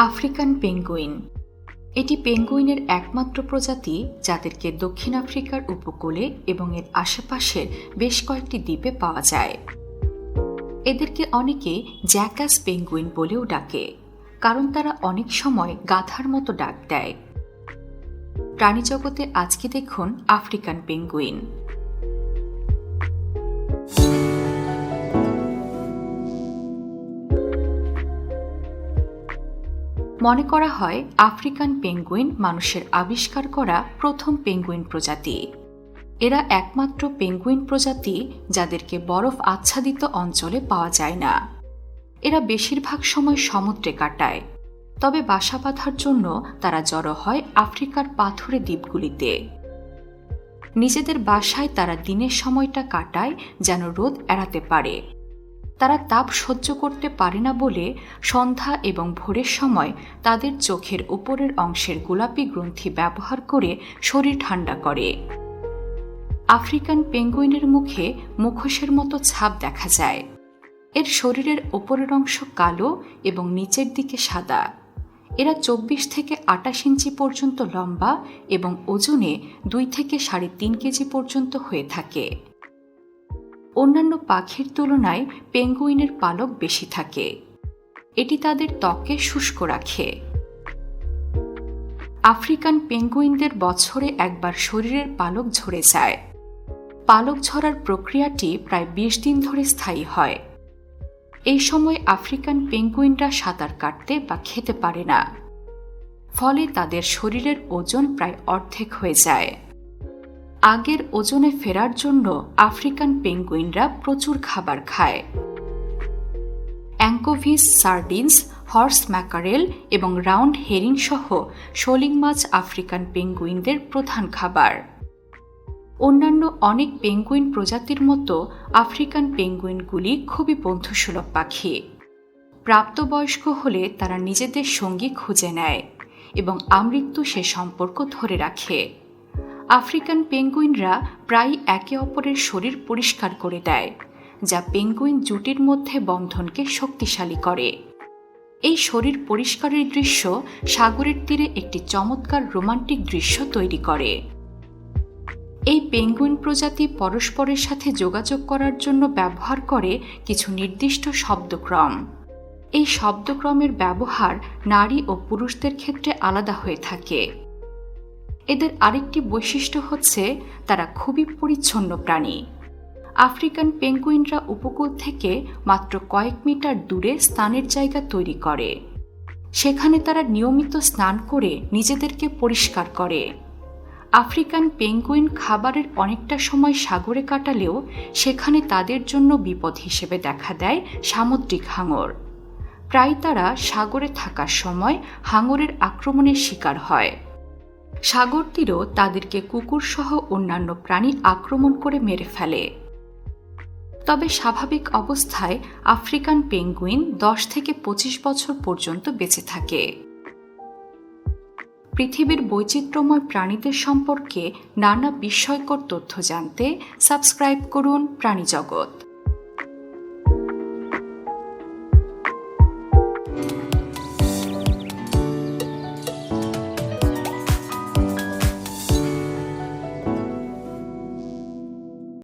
African penguin. এটি পেঙ্গুইনের একমাত্র প্রজাতি যাদেরকে দক্ষিণ আফ্রিকার উপকূলে এবং এর আশেপাশের বেশ কয়েকটি দ্বীপে পাওয়া যায়। এদেরকে অনেকে জ্যাকাস পেঙ্গুইন বলেও ডাকে, কারণ তারা অনেক সময় গাধার মতো ডাক দেয়। প্রাণীজগতে আজকে দেখুন আফ্রিকান পেঙ্গুইন। মনে করা হয়, আফ্রিকান পেঙ্গুইন মানুষের আবিষ্কার করা প্রথম পেঙ্গুইন প্রজাতি। এরা একমাত্র পেঙ্গুইন প্রজাতি যাদেরকে বরফ আচ্ছাদিত অঞ্চলে পাওয়া যায় না। এরা বেশিরভাগ সময় সমুদ্রে কাটায়। তবে বাসা বাঁধার জন্য তারা জড়ো হয় আফ্রিকার পাথুরে দ্বীপগুলিতে। নিজেদের বাসায় তারা দিনের সময়টা কাটায় যেন রোদ এড়াতে পারে। তারা তাপ সহ্য করতে পারে না বলে সন্ধ্যা এবং ভোরের সময় তাদের চোখের উপরের অংশের গোলাপি গ্রন্থি ব্যবহার করে শরীর ঠান্ডা করে। আফ্রিকান পেঙ্গুইনের মুখে মুখোশের মতো ছাপ দেখা যায়। এর শরীরের ওপরের অংশ কালো এবং নিচের দিকে সাদা। এরা চব্বিশ থেকে আটাশ ইঞ্চি পর্যন্ত লম্বা এবং ওজনে দুই থেকে সাড়ে তিন কেজি পর্যন্ত হয়ে থাকে। অন্যান্য পাখির তুলনায় পেঙ্গুইনের পালক বেশি থাকে। এটি তাদের ত্বকে শুষ্ক রাখে। আফ্রিকান পেঙ্গুইনদের বছরে একবার শরীরের পালক ঝরে যায়। পালক ঝরার প্রক্রিয়াটি প্রায় বিশ দিন ধরে স্থায়ী হয়। এই সময় আফ্রিকান পেঙ্গুইনরা সাঁতার কাটতে বা খেতে পারে না। ফলে তাদের শরীরের ওজন প্রায় অর্ধেক হয়ে যায়। আগের ওজনে ফেরার জন্য আফ্রিকান পেঙ্গুইনরা প্রচুর খাবার খায়। অ্যাঙ্কোভিস, সার্ডিনস, হর্স ম্যাকারেল এবং রাউন্ড হেরিং সহ শোলিং মাছ আফ্রিকান পেঙ্গুইনদের প্রধান খাবার। অন্যান্য অনেক পেঙ্গুইন প্রজাতির মতো আফ্রিকান পেঙ্গুইনগুলি খুবই বন্ধুসুলভ পাখি। প্রাপ্তবয়স্ক হলে তারা নিজেদের সঙ্গী খুঁজে নেয় এবং আমৃত্যু সে সম্পর্ক ধরে রাখে। আফ্রিকান পেঙ্গুইনরা প্রায় একে অপরের শরীর পরিষ্কার করে দেয়, যা পেঙ্গুইন জুটির মধ্যে বন্ধনকে শক্তিশালী করে। এই শরীর পরিষ্কারের দৃশ্য সাগরের তীরে একটি চমৎকার রোমান্টিক দৃশ্য তৈরি করে। এই পেঙ্গুইন প্রজাতি পরস্পরের সাথে যোগাযোগ করার জন্য ব্যবহার করে কিছু নির্দিষ্ট শব্দক্রম। এই শব্দক্রমের ব্যবহার নারী ও পুরুষদের ক্ষেত্রে আলাদা হয়ে থাকে। এদের আরেকটি বৈশিষ্ট্য হচ্ছে তারা খুবই পরিচ্ছন্ন প্রাণী। আফ্রিকান পেঙ্গুইনরা উপকূল থেকে মাত্র কয়েক মিটার দূরে স্নানের জায়গা তৈরি করে। সেখানে তারা নিয়মিত স্নান করে নিজেদেরকে পরিষ্কার করে। আফ্রিকান পেঙ্গুইন খাবারের অনেকটা সময় সাগরে কাটালেও সেখানে তাদের জন্য বিপদ হিসেবে দেখা দেয় সামুদ্রিক হাঙর। প্রায় তারা সাগরে থাকার সময় হাঙরের আক্রমণের শিকার হয়। সাগর তীরও তাদেরকে কুকুরসহ অন্যান্য প্রাণী আক্রমণ করে মেরে ফেলে। তবে স্বাভাবিক অবস্থায় আফ্রিকান পেঙ্গুইন দশ থেকে পঁচিশ বছর পর্যন্ত বেঁচে থাকে। পৃথিবীর বৈচিত্র্যময় প্রাণীদের সম্পর্কে নানা বিস্ময়কর তথ্য জানতে সাবস্ক্রাইব করুন প্রাণীজগৎ।